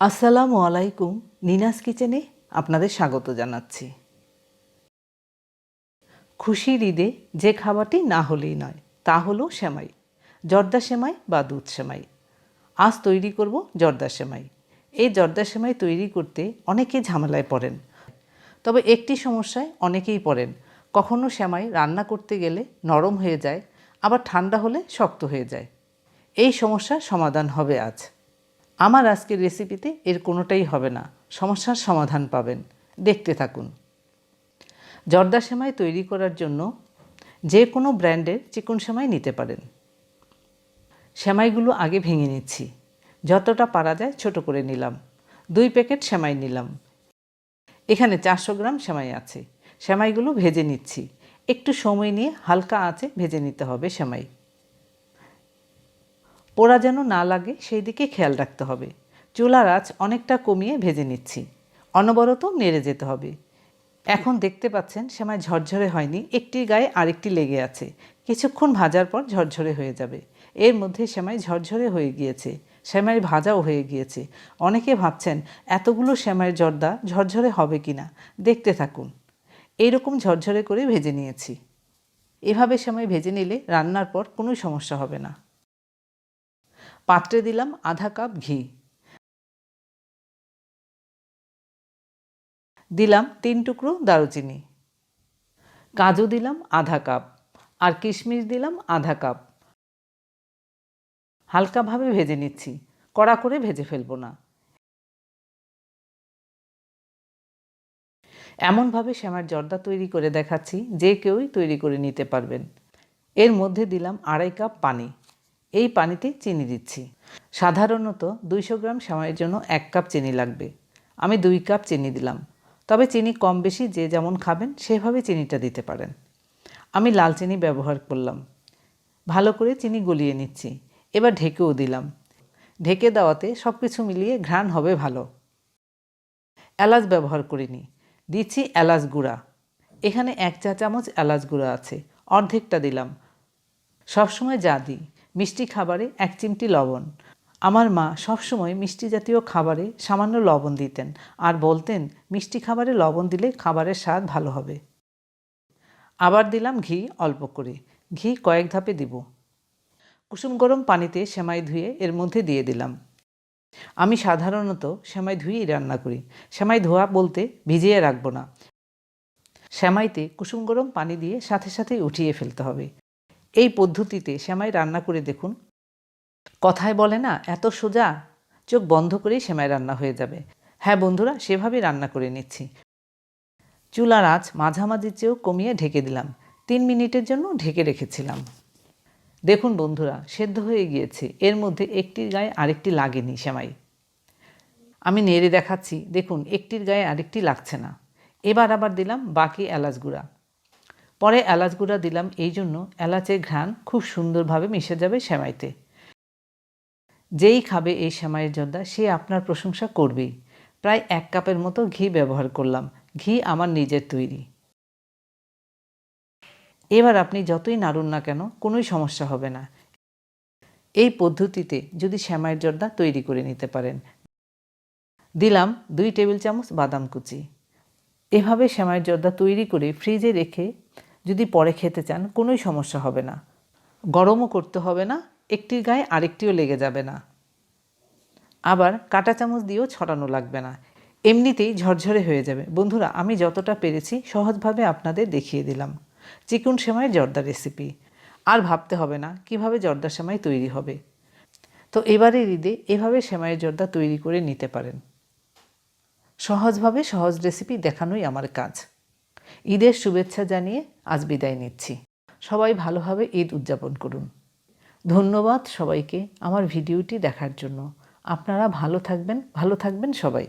আসসালামু আলাইকুম, নিনাস কিচেনে আপনাদের স্বাগত জানাচ্ছি। খুশির ঈদে যে খাবারটি না হলেই নয়, তা হলো সেমাই। জর্দা সেমাই বা দুধ সেমাই। আজ তৈরি করব জর্দা সেমাই। এই জর্দা সেমাই তৈরি করতে অনেকে ঝামেলায় পড়েন। তবে একটি সমস্যায় অনেকেই পড়েন। কখনো সেমাই রান্না করতে গেলে নরম হয়ে যায়, আবার ঠান্ডা হলে শক্ত হয়ে যায়। এই সমস্যার সমাধান হবে আজ। আমার আজকের রেসিপিতে এর কোনোটাই হবে না। সমস্যার সমাধান পাবেন। দেখতে থাকুন। জর্দা সেমাই তৈরি করার জন্য যে কোনো ব্র্যান্ডের চিকন সেমাই নিতে পারেন। সেমাইগুলো আগে ভেঙে নিচ্ছি। যতটা পারা যায় ছোট করে নিলাম। দুই প্যাকেট সেমাই নিলাম। এখানে চারশো গ্রাম সেমাই আছে। সেমাইগুলো ভেজে নিচ্ছি। একটু সময় নিয়ে হালকা আঁচে ভেজে নিতে হবে সেমাই। পোড়া যেন না লাগে, সেই দিকে খেয়াল রাখতে হবে। চুলার আঁচ অনেকটা কমিয়ে ভেজে নিচ্ছি। অনবরত নেড়ে যেতে হবে। এখন দেখতে পাচ্ছেন সেমাই ঝরঝরে হয়নি, একটির গায়ে আরেকটি লেগে আছে। কিছুক্ষণ ভাজার পর ঝরঝরে হয়ে যাবে। এর মধ্যে সেমাই ঝরঝরে হয়ে গিয়েছে। সেমাই ভাজাও হয়ে গিয়েছে। অনেকে ভাবছেন, এতগুলো সেমাইয়ের জর্দা ঝরঝরে হবে কি না দেখতে থাকুন। এইরকম ঝরঝরে করে ভেজে নিয়েছি। এভাবে সেমাই ভেজে নিলে রান্নার পর কোনো সমস্যা হবে না। পাত্রে দিলাম আধা কাপ ঘি। দিলাম তিন টুকরো দারুচিনি। কাজু দিলাম আধা কাপ। আর কিশমিশ দিলাম আধা কাপ। হালকাভাবে ভেজে নিচ্ছি। কড়া করে ভেজে ফেলব না। এমনভাবে শ্যামার জর্দা তৈরি করে দেখাচ্ছি, যে কেউই তৈরি করে নিতে পারবেন। এর মধ্যে দিলাম আড়াই কাপ পানি। এই পানিতে চিনি দিচ্ছি। সাধারণত দুইশো গ্রাম সেমাইয়ের জন্য এক কাপ চিনি লাগবে। আমি দুই কাপ চিনি দিলাম। তবে চিনি কম বেশি যে যেমন খাবেন, সেভাবে চিনিটা দিতে পারেন। আমি লাল চিনি ব্যবহার করলাম। ভালো করে চিনি গলিয়ে নিচ্ছি। এবার ঢেকেও দিলাম। ঢেকে দেওয়াতে সব কিছু মিলিয়ে ঘ্রাণ হবে ভালো। এলাচ ব্যবহার করিনি। দিচ্ছি এলাচ গুঁড়া। এখানে এক চা চামচ এলাচ গুঁড়া আছে। অর্ধেকটা দিলাম। সবসময় যা দিই। মিষ্টি খাবারে এক চিমটি লবণ। আমার মা সবসময় মিষ্টি জাতীয় খাবারে সামান্য লবণ দিতেন আর বলতেন, মিষ্টি খাবারে লবণ দিলে খাবারের স্বাদ ভালো হবে। আবার দিলাম ঘি অল্প করে। ঘি কয়েক ধাপে দিব। কুসুম গরম পানিতে সেমাই ধুয়ে এর মধ্যে দিয়ে দিলাম। আমি সাধারণত সেমাই ধুয়েই রান্না করি। সেমাই ধোয়া বলতে ভিজিয়ে রাখব না। সেমাইতে কুসুম গরম পানি দিয়ে সাথে সাথে উঠিয়ে ফেলতে হবে। পদ্ধতিতে সেমাই রান্না করে দেখুন। কথায় বলে না, এত সোজা? চোখ বন্ধ করেই সেমাই রান্না হয়ে যাবে। হ্যাঁ বন্ধুরা, সেভাবেই রান্না করে নিচ্ছি। চুলার আঁচ মাঝামাঝি চেয়েও কমিয়ে ঢেকে দিলাম। তিন মিনিটের জন্য ঢেকে রেখেছিলাম। দেখুন বন্ধুরা, সেদ্ধ হয়ে গিয়েছে। এর মধ্যে একটির গায়ে আরেকটি লাগেনি সেমাই আমি নেড়ে দেখাচ্ছি। দেখুন, একটির গায়ে আরেকটি লাগছে না। এবার আবার দিলাম বাকি এলাচ গুঁড়া। পরে এলাচ গুঁড়া দিলাম, এই জন্য এলাচের ঘ্রাণ খুব সুন্দরভাবে মিশে যাবে সেমাইতে। যেই খাবে এই সেমাইয়ের জর্দা, সে আপনার প্রশংসা করবেই। প্রায় এক কাপের মতো ঘি ব্যবহার করলাম, ঘি আমার নিজের তৈরি। এবার আপনি যতই নাড়ুন না কেন, কোনোই সমস্যা হবে না। এই পদ্ধতিতে যদি শ্যামাইয়ের জর্দা তৈরি করে নিতে পারেন। দিলাম দুই টেবিল চামচ বাদাম কুচি। এভাবে শ্যামাইয়ের জর্দা তৈরি করে ফ্রিজে রেখে যদি পরে খেতে চান, কোনোই সমস্যা হবে না। গরমও করতে হবে না, একটির গায়ে আরেকটিও লেগে যাবে না। আবার কাঁটা চামচ দিয়েও ছড়ানো লাগবে না। এমনিতেই ঝরঝরে হয়ে যাবে। বন্ধুরা, আমি যতটা পেরেছি সহজভাবে আপনাদের দেখিয়ে দিলাম। চিকুন সেমাই জর্দা রেসিপি। আর ভাবতে হবে না কীভাবে জর্দা সেমাই তৈরি হবে। তো এবারের ঈদে এভাবে সেমাইয়ের জর্দা তৈরি করে নিতে পারেন। সহজভাবে সহজ রেসিপি দেখানোই আমার কাজ। ঈদের শুভেচ্ছা জানিয়ে আজ বিদায় নিচ্ছি। সবাই ভালোভাবে ঈদ উদযাপন করুন। ধন্যবাদ সবাইকে আমার ভিডিওটি দেখার জন্য। আপনারা ভালো থাকবেন ভালো থাকবেন সবাই।